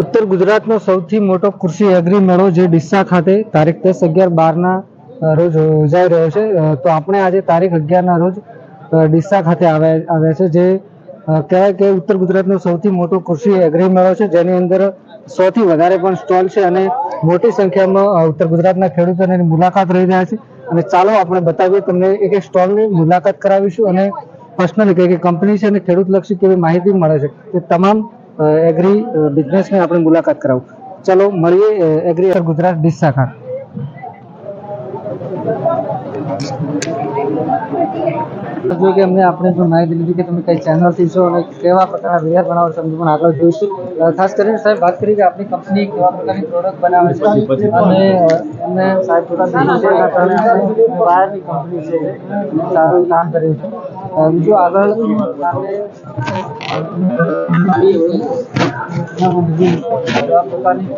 ઉત્તર ગુજરાતનો સૌથી મોટો કૃષિ એગ્રી મેળો જે ડીસા ખાતે તારીખ દસ અગિયાર બારના રોજ યોજાઈ રહ્યો છે. તો આપણે આજે તારીખ અગિયારના રોજ ડીસા ખાતે આવ્યા આવ્યા છે, જે કહેવાય કે ઉત્તર ગુજરાતનો સૌથી મોટો કૃષિ એગ્રી મેળો છે, જેની અંદર સૌથી વધારે પણ સ્ટોલ છે અને મોટી સંખ્યામાં ઉત્તર ગુજરાતના ખેડૂતોની મુલાકાત રહી રહ્યા છે. અને ચાલો આપણે બતાવીએ, તમને એક સ્ટોલની મુલાકાત કરાવીશું અને પર્સનલી કે કંપની છે અને ખેડૂતલક્ષી કેવી માહિતી મળે છે. તે તમામ એગ્રી બિઝનેસની આપણે મુલાકાત કરાવું. ચલો મળીએ એગ્રી ગુજરાત ડીશ શાખા. જો કે અમને આપણે પણ માહિતી લીધી કે તમે કઈ ચેનલથી છો અને કેવા પ્રકારના વીડિયો બનાવો છો પણ આગળ જોઈશું. ખાસ કરીને સાહેબ વાત કરી કે આપણી કંપની કેવા પ્રકારની પ્રોડક્ટ બનાવે છે. અને અમને સાહેબ થોડા કારણે આપણે બહારની કંપની છે. સારું કામ કર્યું છે. બીજું આગળ. પ્રકારની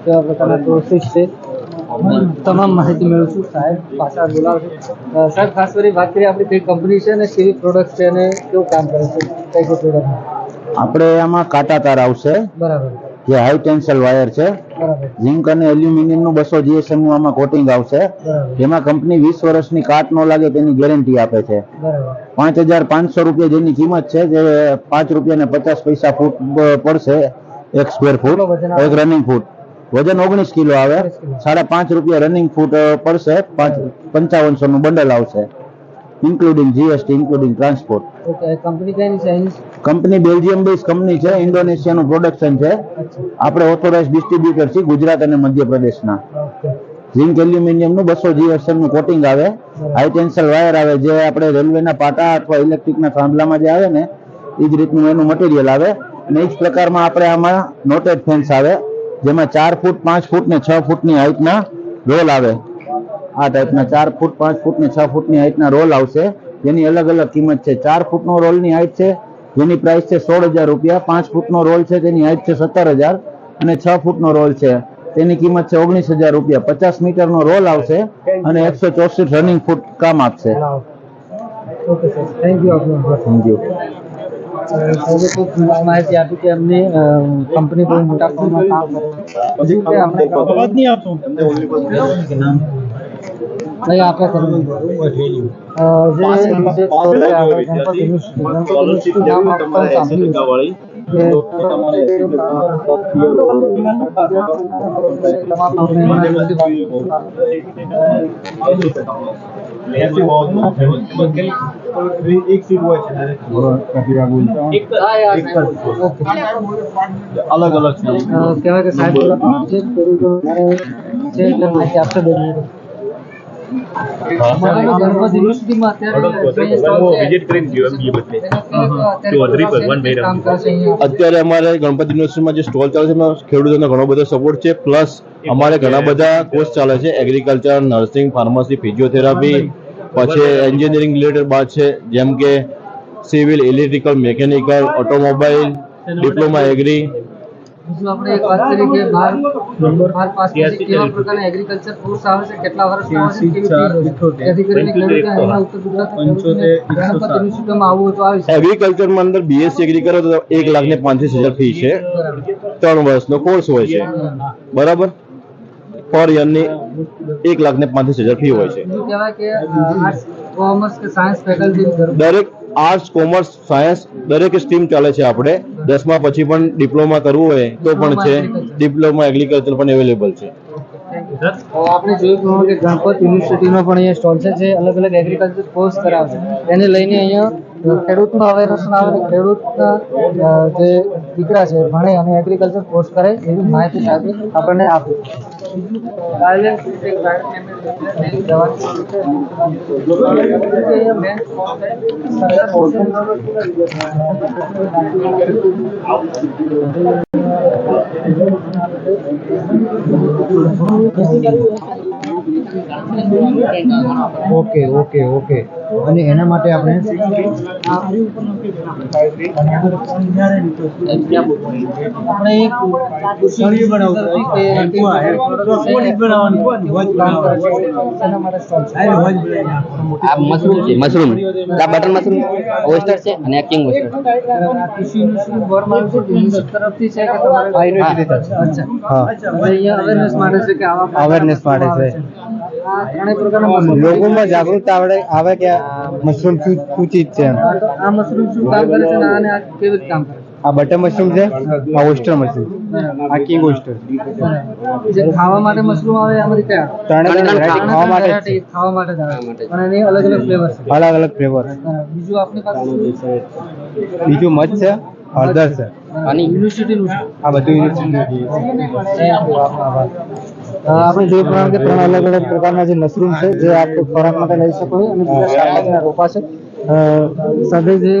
કેવા પ્રકારના છે? તમામ માહિતી મેળવશું. સાહેબ પાછા બોલાવશે. સાહેબ ખાસ કરી વાત કરીએ આપણી કઈ કંપની છે અને કેવી પ્રોડક્ટ છે અને કેવું કામ કરે છે? કઈ કઈ પ્રોડક્ટ આપણે આમાં કાટા તાર આવશે. બરાબર. જે હાઈ ટેન્સલ વાયર છે ઝીંક અને એલ્યુમિનિયમનું બસો જીએસએમનું આમાં કોટિંગ આવશે. જેમાં કંપની વીસ વર્ષની કાટ ન લાગે તેની ગેરંટી આપે છે. પાંચ હજાર પાંચસો રૂપિયા જેની કિંમત છે જે પાંચ રૂપિયા ને પચાસ પૈસા ફૂટ પડશે એક સ્ક્વેર ફૂટ? એક રનિંગ ફૂટ વજન ઓગણીસ કિલો આવે. સાડા પાંચ રૂપિયા રનિંગ ફૂટ પડશે. પાંચ પંચાવનસો નું બંડલ આવશે. Including GST including transport company કઈ છે કંપની બેલ્જિયમ બેઝ કંપની છે ઇન્ડોનેશિયાનું પ્રોડક્શન છે. આપણે ઓથોરાઇઝ ડિસ્ટ્રીબ્યુટર છીએ ગુજરાત અને મધ્યપ્રદેશના. ઝિંક એલ્યુમિનિયમનું બસો જીએસએમનું કોટિંગ આવે. હાઈ ટેન્સલ વાયર આવે જે આપણે રેલવેના પાટા અથવા ઇલેક્ટ્રિકના થાંભલામાં જે આવે ને એ જ રીતનું એનું મટીરિયલ આવે. અને એ જ પ્રકારમાં આપણે આમાં નોટેડ ફેન્સ આવે જેમાં ચાર ફૂટ પાંચ ફૂટ ને છ ફૂટની હાઈટના રોલ આવે. આ ટાઈપના ચાર ફૂટ પાંચ ફૂટ ને છ ફૂટની હાઈટના રોલ આવશે. જેની અલગ અલગ કિંમત છે. ચાર ફૂટનો રોલની હાઈટ છે. જેની પ્રાઇસ છે સોળ હજાર રૂપિયા. પાંચ ફૂટનો રોલ છે. તેની હાઈટ છે સત્તર હજાર. અને છ ફૂટનો રોલ છે. તેની કિંમત છે ઓગણીસ હજાર રૂપિયા. પચાસ મીટરનો રોલ આવશે અને એકસો ચોસઠ રનિંગ ફૂટ કામ આપશે. ઓકે સર થેન્ક યુ આપનો થેન્ક યુ સાહેબે ખૂબ માહિતી આપી કે એમની કંપની બહુ મોટા કામ કરે નહીં કરવું અ, જે જે ગણપતિ યુનિવર્સિટી ગણપતિ યુનિવર્સિટી નામ આપતા સાંભળ્યું છે કે તમામ એક સીટ હોય છે હા યાર ઓકે અલગ અલગ છે અ, કહેવાય કે સાહેબ થોડા જે ખેડૂતો છે એટલે માહિતી આપશે બે મિનિટ. અત્યારે અમારે ગણપતિ યુનિવર્સિટીમાં જે સ્ટોલ ચાલે છે એમાં ખેડૂતોનો ઘણો બધો સપોર્ટ છે. પ્લસ અમારે ઘણા બધા કોર્સ ચાલે છે. એગ્રીકલ્ચર નર્સિંગ ફાર્મસી ફિઝિયોથેરાપી પછી એન્જિનિયરિંગ રિલેટેડ બાદ છે. જેમ કે civil electrical mechanical automobile diploma agri બીજું આપણે એક વાત કરી કે બાર બાર પાસ પછી કેવા પ્રકારના એગ્રીકલ્ચર કોર્સ આવે છે? કેટલા વર્ષ છે છે જેથી કરીને ખેડૂતો ઉત્તર ગુજરાત યુનિવર્સિટીમાં આવવું તો આવી શકે. એગ્રીકલ્ચરમાં અંદર બીએસસી એગ્રી કરો તો એક લાખ ને પાંત્રીસ હજાર ફી છે. ત્રણ વર્ષનો કોર્સ હોય છે. બરાબર. પર યરની એક લાખ ને પાંત્રીસ હજાર ફી હોય છે. બીજું કહેવાય કે આર્ટ્સ કોમર્સ કે સાયન્સ ફેકલ્ટી દરેક આર્ટ્સ કોમર્સ સાયન્સ દરેક સ્ટ્રીમ ચાલે છે આપણે. દસમા પછી પણ ડિપ્લોમા કરવું હોય તો પણ છે. ડિપ્લોમા એગ્રીકલ્ચર પણ અવેલેબલ છે. આપણે જોયું પ્રમાણે કે ગણપત યુનિવર્સિટીનો પણ અહીંયા સ્ટોલ છે જે અલગ અલગ એગ્રીકલ્ચર કોર્સ કરાવશે એને લઈને અહીંયા ખેડૂતમાં અવેરનેસ આવે અને ખેડૂતના જે દીકરા છે, ભણે અને એગ્રીકલ્ચર કોર્સ કરે એવી માહિતી સાથે આપણને આપી. ઓકે ઓકે ઓકે અને એના માટે આપણે. આ મશરૂમ છે મશરૂમ. આ બટર મશરૂમ ઓસ્ટર છે અને કિંગ તરફથી છે કે તમારે? અહીંયા અવેરનેસ માટે છે કે આવા માટે લોકોમાં જાગૃતતા આવડે આવે કે મશરૂમ શું શું છે? આ મશરૂમ શું કામ કરે છે અને આ કેવી રીતે કામ કરે આ બટર મશરૂમ છે? આ ઓસ્ટર મશરૂમ. આ કિંગ ઓસ્ટર. જે ખાવા માટે મશરૂમ આવે એમાંથી કયા? ત્રણે ત્રણ ખાવા માટે ખાવા માટે પણ એની અલગ અલગ ફ્લેવર છે. અલગ અલગ ફ્લેવર બીજું આપની પાસે છે? બીજું મધ છે હળદર છે. અને યુનિવર્સિટીનું આ બધું યુનિવર્સિટી આપણે જોઈ પ્રમાણે કે ત્રણ અલગ અલગ પ્રકારના જે મશરૂમ છે જે આપ ખોરાક માટે લઈ શકો છો અને બીજા શાકભાજીના રોપા છે. સાથે જે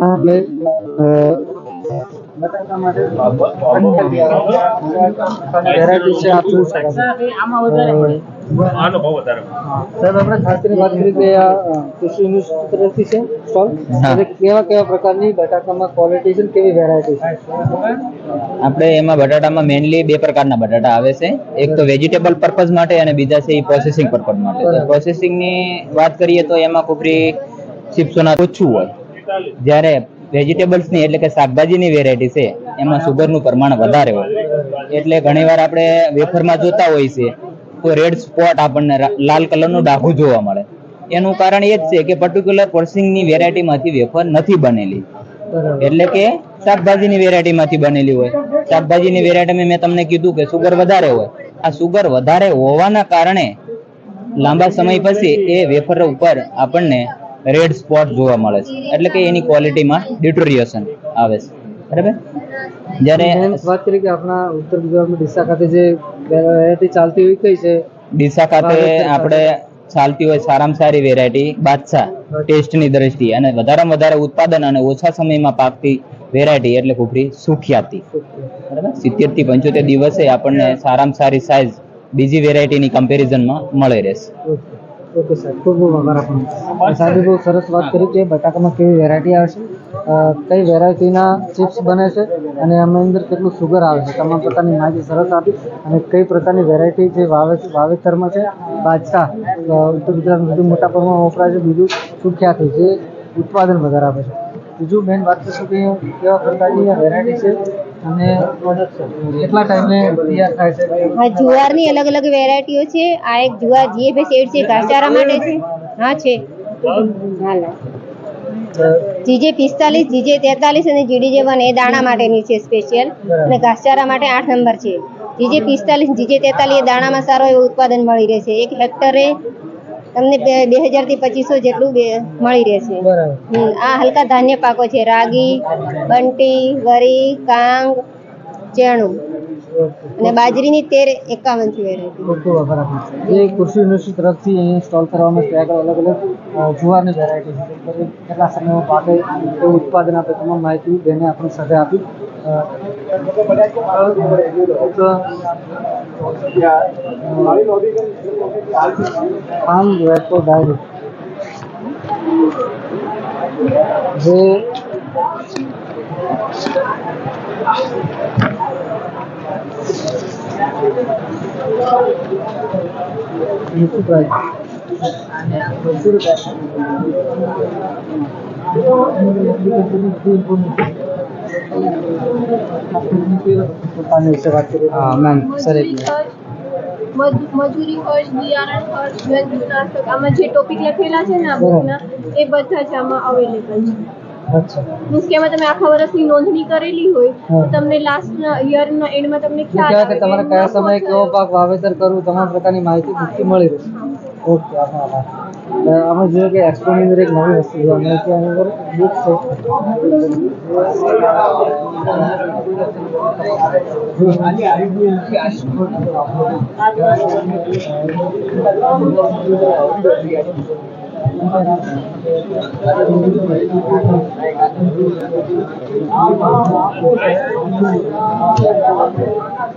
આપણે વેરાયટી છે આપ જોઈ શકો છો. આનો ભાવ વધારે. સાહેબ આપણે ખાતરી વાત કરી કે આ કૃષિ યુનિવર્સિટી છે સ્ટોલ. એટલે કેવા કેવા પ્રકારની બટાકામાં ક્વોલિટી છે કેવી વેરાયટી છે? આપણે એમાં બટાટામાં મેઇનલી બે પ્રકારના બટાટા આવે છે. એક તો વેજીટેબલ પર્પઝ માટે અને બીજા છે એ પ્રોસેસિંગ પર્પઝ માટે. પ્રોસેસિંગની વાત કરીએ તો એમાં કોપરી ચિપ્સોના ઓછું હોય. જ્યારે વેજીટેબલ્સની એટલે કે શાકભાજીની વેરાયટી છે એમાં સુગરનું પ્રમાણ વધારે હોય. એટલે ઘણીવાર આપણે વેફરમાં જોતા હોય છે રેડ સ્પોટ આપણને લાલ કલરનું ડાઘું જોવા મળે. એનું કારણ એ જ છે કે પર્ટિક્યુલર પર્સિંગની વેરાયટીમાંથી વેફર નથી બનેલી. એટલે કે શાકભાજીની વેરાયટીમાંથી બનેલી હોય. શાકભાજીની વેરાયટીમાં મેં તમને કીધું કે સુગર વધારે હોય. આ સુગર વધારે હોવાના કારણે લાંબા સમય પછી એ વેફર ઉપર આપણને રેડ સ્પોટ જોવા મળે છે. એટલે કે એની ક્વોલિટીમાં ડિટોરિએશન આવે છે. બરાબર? જ્યારે વાત કરી કે આપણા ઉત્તર ગુજરાતમાં ડીસા ખાતે જે વેરાયટી ચાલતી હોય કઈ છે? ડીસા ખાતે આપણે ચાલતી હોય સારામાં સારી વેરાયટી બાદશાહ ટેસ્ટની દ્રષ્ટિએ. અને વધારેમાં વધારે ઉત્પાદન અને ઓછા સમયમાં પાકતી વેરાયટી એટલે કુફરી સુખિયાતી. બરાબર? સિત્તેરથી પંચોતેર દિવસે આપણને સારામાં સારી સાઇઝ બીજી વેરાયટીની કમ્પેરિઝનમાં મળી રહેશે. ઓકે. સર ખૂબ ખૂબ આભાર આપણો સાહેબે બહુ સરસ વાત કરી કે બટાકામાં કેવી વેરાયટી આવે છે. અ, કઈ વેરાયટીના ચિપ્સ બને છે અને એમાં અંદર કેટલું સુગર આવે છે? તમામ પ્રકારની માહિતી સરસ આપી અને કઈ પ્રકારની વેરાયટી જે વાવે વાવેતરમાં છે? અ, ઉત્તર ગુજરાતમાં બધું મોટા પ્રમાણમાં વપરાય છે બીજું સુખ્યાથી જે ઉત્પાદન વધારે આપે છે. બીજું મેઇન વાત કરીશું કે કેવા પ્રકારની વેરાયટી છે અને કેટલા ટાઈમે તૈયાર થાય છે? જુવારની અલગ અલગ વેરાયટીઓ છે. આ એક જુવાર જીએફએસ એડ છે ઘાસચારા માટે છે. છે. જીજે પિસ્તાલીસ જીજે તેતાલીસ અને જીડીજે વન એ દાણા માટેની છે સ્પેશિયલ અને ઘાસચારા માટે આઠ નંબર છે. જીજે પિસ્તાલીસ જીજે તેતાલીસ એ દાણામાં સારો એવું ઉત્પાદન મળી રહેશે. એક હેક્ટરે તમને બે બે હજારથી પચીસો જેટલું બે મળી રહેશે. આ હલકા ધાન્ય પાકો છે. રાગી બંટી વરી કાંગ ચેણું. અને બાજરીની તેર એકાવનથી વેરાયટી ખૂબ કૃષિ યુનિવર્સિટી તરફથી અહીં સ્ટોલ કરવામાં આગળ અલગ અલગ જુવારની વેરાયટી છે. કેટલા સમયમાં પાકે એવું ઉત્પાદન આપે તમામ માહિતી બેને આપણી સાથે આપી. આમ વેપો ડાયરી. જે નીચું પ્રાઇસ બસો રૂપિયા મજૂરી ખર્ચ, બિયારણ ખર્ચ આમાં જે ટોપિક લખેલા છે ને આ બુકના એ બધા જ આમાં અવેલેબલ છે. મીન્સ કે એમાં તમે આખા વર્ષની નોંધણી કરેલી હોય તો. તમને લાસ્ટ યરના એન્ડમાં તમને ખ્યાલ આવે કે તમારે કયા સમયે કેવો પાક વાવેતર કરવું તમામ પ્રકારની માહિતી બુકથી મળી રહેશે ઓકે આભાર. આભાર અમે જોયું કે એક્સપોની અંદર એક નવી વસ્તુ છે. અમે ત્યાં અંદર બુક છે.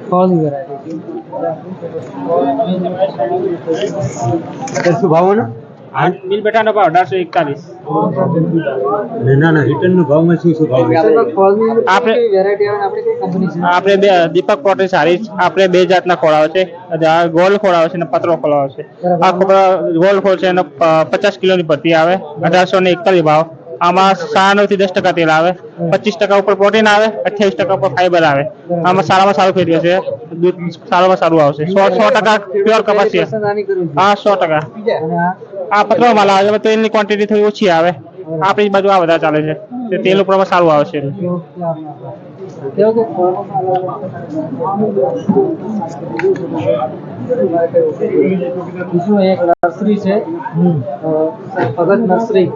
ફળની વેરાયટી શું ભાવ એનો બિલ બેટાનો ભાવ અઢારસો એકતાલીસ. ના ના ભાવમાં શું શું ભાવ આપણે- આપણે કઈ કંપની છે? આપણે બે દીપક પોટરી સારી આપણે બે જાતના ખોળાઓ છે. આ ગોલ ખોળાઓ છે અને પતરો ખોળાઓ છે. આ ખોળા ગોલ ખોળ છે એનો પચાસ કિલોની ભરતી આવે. અઢારસો ને એકતાલીસ ભાવ. આમાં સાડા થી દસ ટકા તેલ આવે. પચીસ ટકા ઉપર પ્રોટીન આવે. અઠ્યાવીસ ટકા ઉપર ફાઈબર આવે. આમાં સારામાં સારું ફેરવે છે દૂધ સારામાં સારું આવશે. સો સો ટકા પ્યોર કપાસી હા સો ટકા. આ પતરો માલ આવે છે. તેલની ક્વોન્ટિટી થોડી ઓછી આવે. આપણી બાજુ આ બધા ચાલે છે. તે તેલ ઉપર સારું આવે છે. બીજું એક નર્સરી છે. ભગત નર્સરી.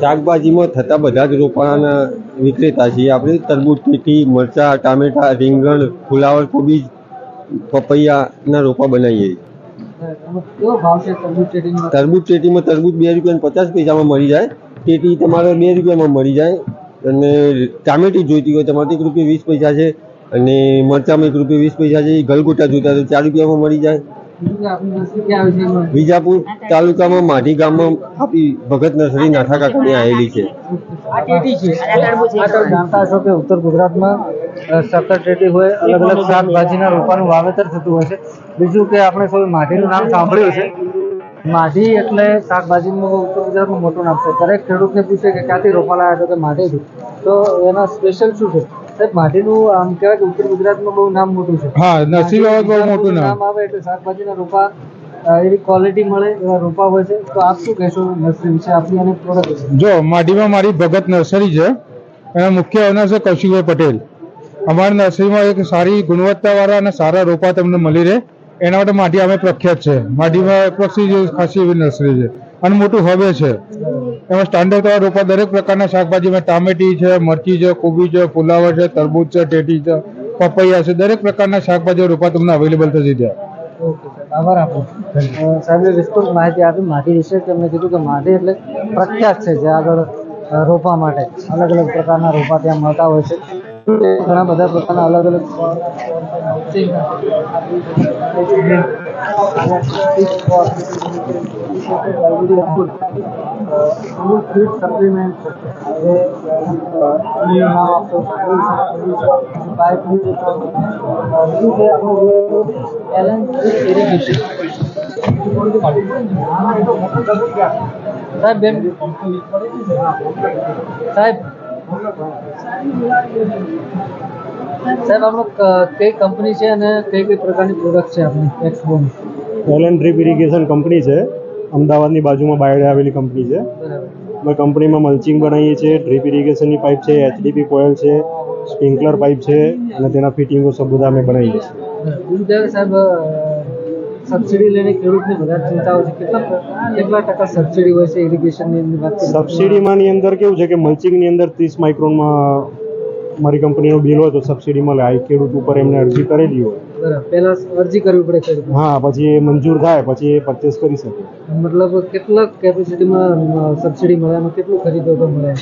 શાકભાજીમાં થતા બધા જ રોપાના વિક્રેતા છીએ આપણે. તરબૂચ તીખી મરચા ટામેટા રીંગણ ફુલાવર કોબીજ. પપૈયાના રોપા બનાવીએ તરબૂચ ટેટીમાં તરબૂચ બે રૂપિયા પચાસ પૈસામાં મળી જાય. ટેટી તમારે બે રૂપિયામાં મળી જાય. અને ટામેટી જોઈતી હોય તમારે એક રૂપિયા વીસ પૈસા છે. અને મરચામાં એક રૂપિયા વીસ પૈસા છે. ગલગોટા જોઈતા હોય તો ચાર રૂપિયામાં મળી જાય. છે વિજાપુર તાલુકામાં માઢી ગામમાં ભગત નર્સરી નાથા કાકાની આવેલી છે. આ ટેટી છે. આ તમે જાણતા હશો કે ઉત્તર ગુજરાતમાં અ, ટેટી હોય અલગ અલગ શાકભાજીના રોપાનું વાવેતર થતું હોય છે. બીજું કે આપણે સૌ માઢીનું નામ સાંભળ્યું છે? માઢી એટલે શાકભાજીનું ઉત્તર ગુજરાતનું મોટું નામ છે. દરેક ખેડૂતને પૂછે કે ક્યાંથી રોપા લાવ્યા છો કે માઢીથી. તો એના સ્પેશિયલ શું છે? સાહેબ માઢીનું આમ કહેવાય કે ઉત્તર ગુજરાતમાં બહુ નામ મોટું છે. હા નરસિંહ બાબત બહુ મોટું નામ. આવે એટલે શાકભાજીના રોપા એવી ક્વોલિટી મળે એવા રોપા હોય છે. તો આપ શું કહેશો નર્સરી વિશે? આપની અને પ્રોડક્ટ જો માટીમાં મારી ભગત નર્સરી છે. એના મુખ્ય ઓનર છે કૌશિકભાઈ પટેલ. અમારી નર્સરીમાં એક સારી ગુણવત્તાવાળા અને સારા રોપા તમને મળી રહે. એના માટે માટી અમે પ્રખ્યાત છે. માટીમાં પ્રસિદ્ધ ખાસી એવી નર્સરી છે. અને મોટું હવે છે. એમાં સ્ટાન્ડર્ડ વાળા રોપા દરેક પ્રકારના શાકભાજીમાં ટામેટી છે, મરચી છે, કોબી છે, ફુલાવર છે, તરબૂચ છે, ટેટી છે, પપૈયા છે, દરેક પ્રકારના શાકભાજી રોપા તમને અવેલેબલ થશે ત્યાં. આભાર આપો સાહેબ વિસ્તૃત માહિતી આપી માટી વિશે તેમણે કીધું કે માટી એટલે પ્રખ્યાત છે જે આગળ રોપા માટે. અલગ અલગ પ્રકારના રોપા ત્યાં મળતા હોય છે. ઘણા બધા પ્રકારના અલગ અલગ સપ્લિમેન્ટ સાહેબ બેન સાહેબ સાહેબ આપણો કઈ કંપની છે અને કઈ કઈ પ્રકારની પ્રોડક્ટ છે આપણી એક્સપોની એન્ડ ડ્રીપ ઇરિગેશન કંપની છે. અમદાવાદની બાજુમાં બાયડે આવેલી કંપની છે. અમે કંપનીમાં મલ્ચિંગ બનાવીએ છીએ ડ્રીપ ઇરિગેશનની પાઇપ છે એચડીપી કોયલ છે સ્પ્રિંકલર પાઇપ છે અને તેના ફિટિંગો સબ બધા અમે બનાવીએ છીએ. ગુરુદેવ સાહેબ સબસિડી લઈને ખેડૂતની વધારે ચિંતા હોય છે. કેટલા કેટલા ટકા સબસિડી હોય છે ઇરિગેશનની અંદર? સબસિડીમાંની અંદર કેવું છે કે મલ્ચિંગની અંદર ત્રીસ માઇક્રોનમાં મારી કંપનીનો બિલ હોય તો સબસિડી મળે. આ ખેડૂત ઉપર એમને અરજી કરેલી હોય. પહેલા અરજી કરવી પડે ખેડૂત હા પછી એ મંજૂર થાય પછી એ પરચેસ કરી શકે. મતલબ કેટલા કેપેસિટીમાં સબસિડી મળે એમાં કેટલું ખરીદો તો મળે?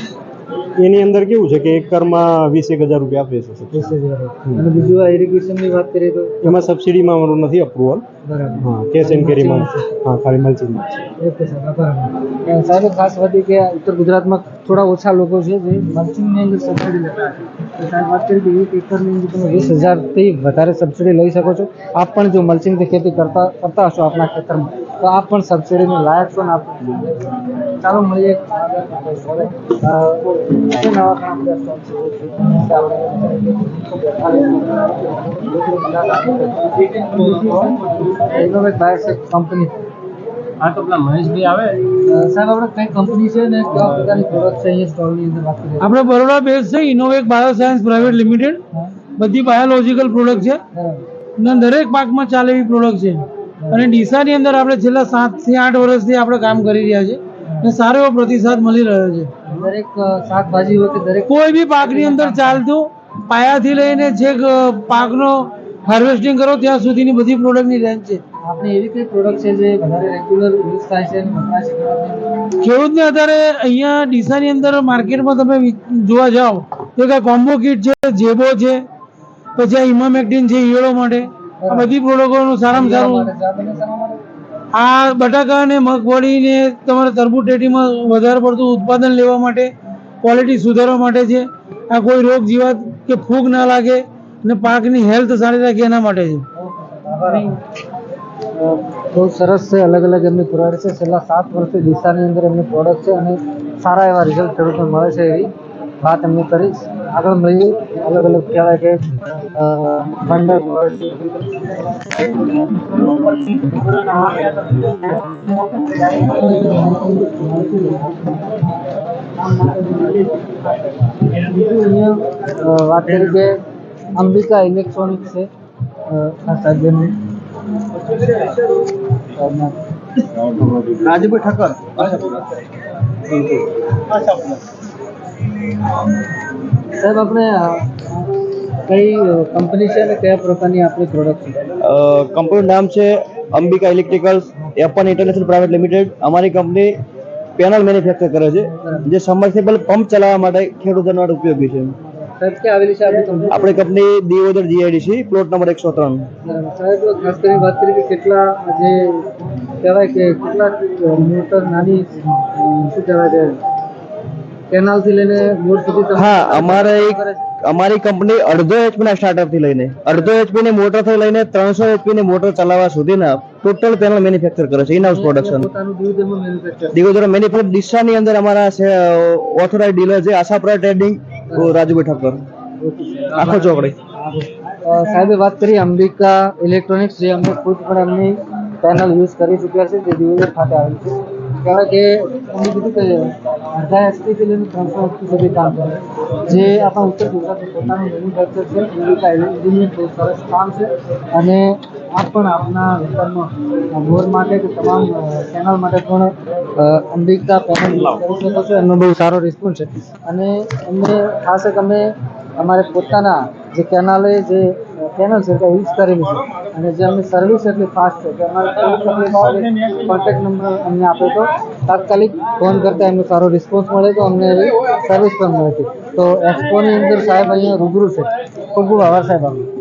એની અંદર કેવું છે કે એકરમાં વીસ એક હજાર રૂપિયા આપે છે વીસ હજાર. અને બીજું આ ઇરિગેશનની વાત કરીએ તો? એમાં સબસિડીમાં અમારું નથી અપ્રુવલ બરાબર. હા કેશ એન્ડ કેરીમાં હા ખાલી મલ્ચિંગમાં છે. ઓકે સાહેબ આભાર. સાહેબ ખાસ વાત કે ઉત્તર ગુજરાતમાં થોડા ઓછા લોકો છે જે મલ્ચિંગની અંદર સબસિડી લેતા વીસ હજારથી વધારે સબસિડી લઈ શકો છો આપ પણ જો મલ્ચિંગથી ખેતી કરતા કરતા હશો આપણા ખેતરમાં તો આપ પણ સબસિડીને લાયક છો ને આપ ચાલો મળીએ કંપની હા તો પેલા મહેશભાઈ આવે. સાહેબ આપણે કઈ કંપની છે ને કેવા પ્રકારની પ્રોડક્ટ છે અહીંયા સ્ટોલની અંદર વાત કરીએ? આપણે બરોડા બેઝ છે ઇનોવેક બાયોસાયન્સ પ્રાઇવેટ લિમિટેડ બધી બાયોલોજીકલ પ્રોડક્ટ છે. ને અને દરેક પાકમાં ચાલે એવી પ્રોડક્ટ છે. અને ડીસાની અંદર આપણે છેલ્લા સાતથી આઠ વર્ષથી આપણે કામ કરી રહ્યા છે અને સારો એવો પ્રતિસાદ મળી રહ્યો છે. દરેક શાકભાજી હોય કે દરેક કોઈ બી પાકની અંદર ચાલતું પાયાથી લઈને જે પાકનો હાર્વેસ્ટિંગ કરો ત્યાં સુધીની બધી પ્રોડક્ટની રેન્જ છે. આપણે એવી કઈ પ્રોડક્ટ છે જે વધારે રેગ્યુલર યુઝ થાય છે ખેડૂતને અત્યારે અહીંયા ડીસાની અંદર માર્કેટમાં તમે જોવા જાઓ તો કે કોમ્બો કિટ છે જેબો છે પછી આ ઇમામેક્ટિન છે ઈયળો માટે. આ બધી પ્રોડક્ટોનું સારામાં સારું આ બટાકા અને મગફળી ને તમારે તરબૂજટેટીમાં વધારે પડતું ઉત્પાદન લેવા માટે ક્વોલિટી સુધારવા માટે છે. આ કોઈ રોગ જીવાત કે ફૂગ ના લાગે અને પાકની હેલ્થ સારી રાખે એના માટે છે બહુ સરસ છે અલગ અલગ એમની પ્રોડક્ટ છે. છેલ્લા સાત વર્ષથી દિશાની અંદર એમની પ્રોડક્ટ છે અને સારા એવા રિઝલ્ટ ખેડૂતને મળે છે એવી વાત એમની કરીશ. આગળ મળીએ. અલગ અલગ કહેવાય કે વાત કરી કે અંબિકા ઇલેક્ટ્રોનિક્સ છે. આ રાજુભાઈ ઠક્કર. સાહેબ આપણે કઈ કંપની છે અને કયા પ્રકારની આપણી પ્રોડક્ટ છે? કંપનીનું નામ છે અંબિકા ઇલેક્ટ્રિકલ્સ એપન ઇન્ટરનેશનલ પ્રાઇવેટ લિમિટેડ અમારી કંપની પેનલ મેન્યુફેક્ચર કરે છે જે સમર્સિબલ પંપ ચલાવવા માટે ખેડૂતો માટે ઉપયોગી છે. સાહેબ ક્યાં આવેલી છે આપણી કંપની આપણી company Deodar GIDC plot number એકસો ત્રણ. સાહેબ ખાસ કરીને વાત કરી કે કેટલા જે કહેવાય કે કેટલા મોટર નાની શું કહેવાય છે કેનાલથી લઈને બોર સુધી હા અમારે એક અમારી કંપની અડધો એચપી ના સ્ટાર્ટઅપથી લઈને અડધો એચપી ની મોટરથી લઈને ત્રણસો એચપી ની મોટર ચલાવવા સુધીના ટોટલ પેનલ મેન્યુફેક્ચર કરે છે in house production Digodar manufacture ડીસાની અંદર અમારા ઓથોરાઇઝ ડીલર છે આશાપુરા ટ્રેડિંગ રાજુભાઈ ઠાકોર. આખો ચોકડી. સાહેબે વાત કરી, અંબિકા ઇલેક્ટ્રોનિક્સ, જે અમે ખુદ પણ એમની પેનલ યુઝ કરી ચૂક્યા છે, જે દિવેદર ખાતે આવેલ છે. કારણ કે અમે કીધું કે અડધા એસટી થી લઈને ત્રણસો એસટી સુધી કામ કરે. જે આપણા ઉત્તર ગુજરાતનું પોતાનું મેન્યુફેક્ચર છે, અંબિકા એન્જિનિયર બહુ સરસ કામ છે. અને આપ પણ આપના વિસ્તારમાં બોર માટે કે તમામ ચેનલ માટે પણ અંબિકા પેનલ કરી શકો છો. એમનો બહુ સારો રિસ્પોન્સ છે. અને એમને ખાસ એક અમે અમારે પોતાના જે કેનાલે જે ચેનલ છે તે યુઝ કરેલી છે. અને જે અમની સર્વિસ એટલી ફાસ્ટ છે કે અમારે કોન્ટેક્ટ નંબર અમને આપે તો તાત્કાલિક ફોન કરતાં એમનો સારો રિસ્પોન્સ મળે તો અમને એવી સર્વિસ પણ મળે છે. તો એક્સપોની અંદર સાહેબ અહીંયા રૂબરૂ છે. ખૂબ ખૂબ આભાર સાહેબ આપનો.